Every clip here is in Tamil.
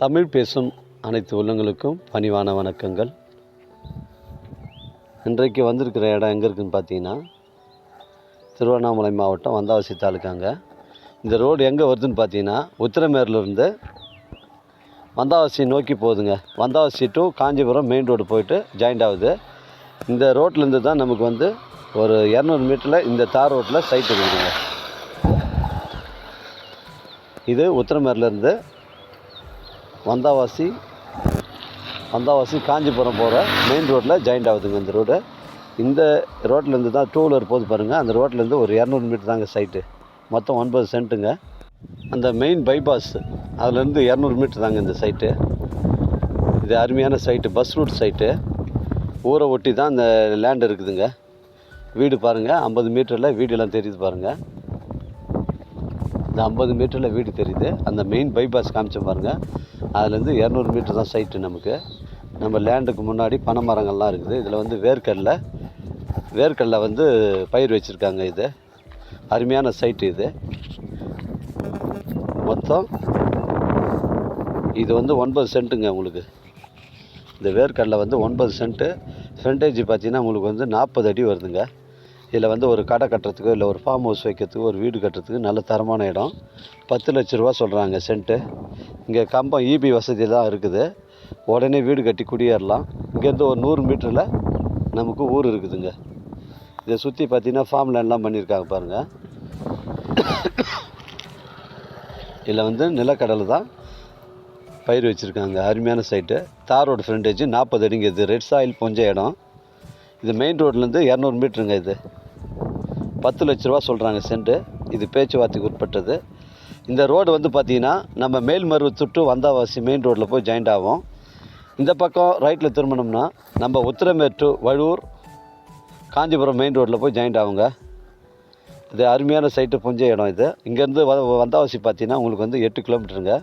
தமிழ் பேசும் அனைத்து உள்ளங்களுக்கும் பணிவான வணக்கங்கள். இன்றைக்கு வந்திருக்கிற இடம் எங்கே இருக்குதுன்னு பார்த்தீங்கன்னா திருவண்ணாமலை மாவட்டம் வந்தாவசி தாலுக்காங்க. இந்த ரோடு எங்கே வருதுன்னு பார்த்தீங்கன்னா உத்திரமேர்லேருந்து வந்தாவசி நோக்கி போகுதுங்க. Vandavasi to Kanchipuram main road போயிட்டு ஜாயிண்ட் ஆகுது. இந்த ரோட்லேருந்து தான் நமக்கு வந்து ஒரு இரநூறு மீட்டரில் இந்த தார் ரோட்டில் சைட் இருக்குதுங்க இது உத்திரமேரிலேருந்து வந்தாவாசி வந்தாவாசி காஞ்சிபுரம் போகிற மெயின் ரோட்டில் ஜாயிண்ட் ஆகுதுங்க இந்த ரோடு இந்த ரோட்லேருந்து தான் டூ வீலர் போகுது பாருங்கள் அந்த ரோட்லேருந்து ஒரு இரநூறு மீட்டர் தாங்க சைட்டு மொத்தம் ஒன்பது சென்ட்டுங்க அந்த மெயின் பைபாஸ் அதுலேருந்து இரநூறு மீட்டர் தாங்க இந்த சைட்டு இது அருமையான சைட்டு பஸ் ரூட் சைட்டு ஊரை ஒட்டி தான் இந்த லேண்ட் இருக்குதுங்க. வீடு பாருங்கள் ஐம்பது மீட்டரில் வீடெல்லாம் தெரியுது பாருங்கள் இந்த ஐம்பது மீட்டரில் வீடு தெரியுது. அந்த மெயின் பைபாஸ் காமிச்ச பாருங்கள் அதுலேருந்து இரநூறு மீட்டர் தான் சைட்டு நமக்கு. நம்ம லேண்டுக்கு முன்னாடி பனை மரங்கள்லாம் இருக்குது. இதில் வந்து வேர்க்கடலை வேர்க்கடலை வந்து பயிர் வச்சுருக்காங்க இது. அருமையான சைட்டு இது. மொத்தம் இது வந்து ஒன்பது சென்ட்டுங்க உங்களுக்கு. இந்த வேர்க்கடலை வந்து ஒன்பது சென்ட்டு ஃப்ரண்டேஜ் பார்த்தீங்கன்னா உங்களுக்கு வந்து நாற்பது அடி வருதுங்க. இதில் வந்து ஒரு கடை கட்டுறதுக்கோ இல்லை ஒரு ஃபார்ம் ஹவுஸ் வைக்கிறதுக்கு ஒரு வீடு கட்டுறதுக்கு நல்ல தரமான இடம். பத்து லட்ச ரூபா சொல்கிறாங்க சென்ட்டு இங்கே கம்பம் இபி வசதி தான் இருக்குது. உடனே வீடு கட்டி குடியேறலாம். இங்கேருந்து ஒரு நூறு மீட்டரில் நமக்கு ஊர் இருக்குதுங்க. இதை சுற்றி பார்த்தீங்கன்னா ஃபார்ம் லேண்ட்லாம் பண்ணியிருக்காங்க பாருங்கள் இதில் வந்து நிலக்கடலை தான் பயிர் வச்சுருக்காங்க. அருமையான சைட்டு தாரோட ஃப்ரெண்டேஜ் ஃப்ரண்டேஜ் நாற்பது அடிங்கிறது ரெட் சாயில் பொஞ்ச இடம். இது மெயின் ரோட்லேருந்து இரநூறு மீட்டருங்க இது. பத்து லட்ச ரூபா சொல்கிறாங்க சென்ட்டு இது பேச்சுவார்த்தைக்கு உட்பட்டது. இந்த ரோடு வந்து பார்த்திங்கன்னா நம்ம மேல்மருவத்துட்டு வந்தாவாசி மெயின் ரோட்டில் போய் ஜாயிண்ட் ஆகும். இந்த பக்கம் ரைட்டில் திரும்பினோம்னா நம்ம உத்திரமேட்டு டு காஞ்சிபுரம் மெயின் ரோட்டில் போய் ஜாயிண்ட் ஆகுங்க. இது அருமையான சைட்டு புஞ்ச இடம் இது. இங்கேருந்து வ வந்தாவாசி பார்த்தீங்கன்னா உங்களுக்கு வந்து எட்டு கிலோமீட்டருங்க.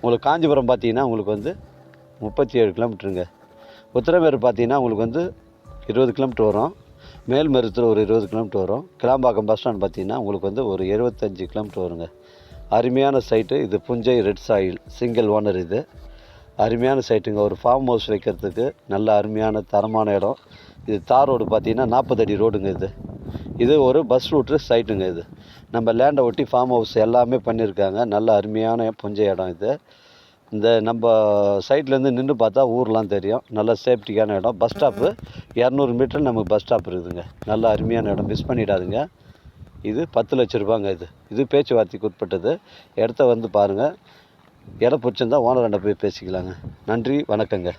உங்களுக்கு காஞ்சிபுரம் பார்த்தீங்கன்னா உங்களுக்கு வந்து முப்பத்தி ஏழு கிலோமீட்டருங்க. உத்திரமேறு பார்த்தீங்கன்னா உங்களுக்கு வந்து இருபது கிலோமீட்டர் வரும். மேல்மருத்தில் ஒரு இருபது கிலோமீட்டர் வரும். கிளாம்பாக்கம் பஸ் ஸ்டாண்ட் பார்த்தீங்கன்னா உங்களுக்கு வந்து ஒரு இருபத்தஞ்சி கிலோமீட்டர் வருங்க. அருமையான சைட்டு இது புஞ்சை ரெட் சாயில் சிங்கிள் ஓனர் இது. அருமையான சைட்டுங்க ஒரு ஃபார்ம் ஹவுஸ் வைக்கிறதுக்கு நல்ல அருமையான தரமான இடம். இது தார் ரோடு பார்த்தீங்கன்னா நாற்பது அடி ரோடுங்க இது. இது ஒரு பஸ் ரூட்டு சைட்டுங்க இது. நம்ம லேண்டை ஒட்டி ஃபார்ம் ஹவுஸ் எல்லாமே பண்ணியிருக்காங்க. நல்ல அருமையான புஞ்சை இடம் இது. இந்த நம்ம சைட்லேருந்து நின்று பார்த்தா ஊர்லாம் தெரியும். நல்ல சேஃப்டிக்கான இடம். பஸ் ஸ்டாப்பு இரநூறு மீட்டர் நமக்கு பஸ் ஸ்டாப் இருக்குதுங்க. நல்ல அருமையான இடம். மிஸ் பண்ணிடாதுங்க. இது பத்து லட்ச ரூபாங்க இது. இது பேச்சுவார்த்தைக்கு உட்பட்டது. இடத்த வந்து பாருங்கள் இடம் பிடிச்சிருந்தா ஓனர்கிட்ட போய் பேசிக்கலாங்க. நன்றி. வணக்கங்க.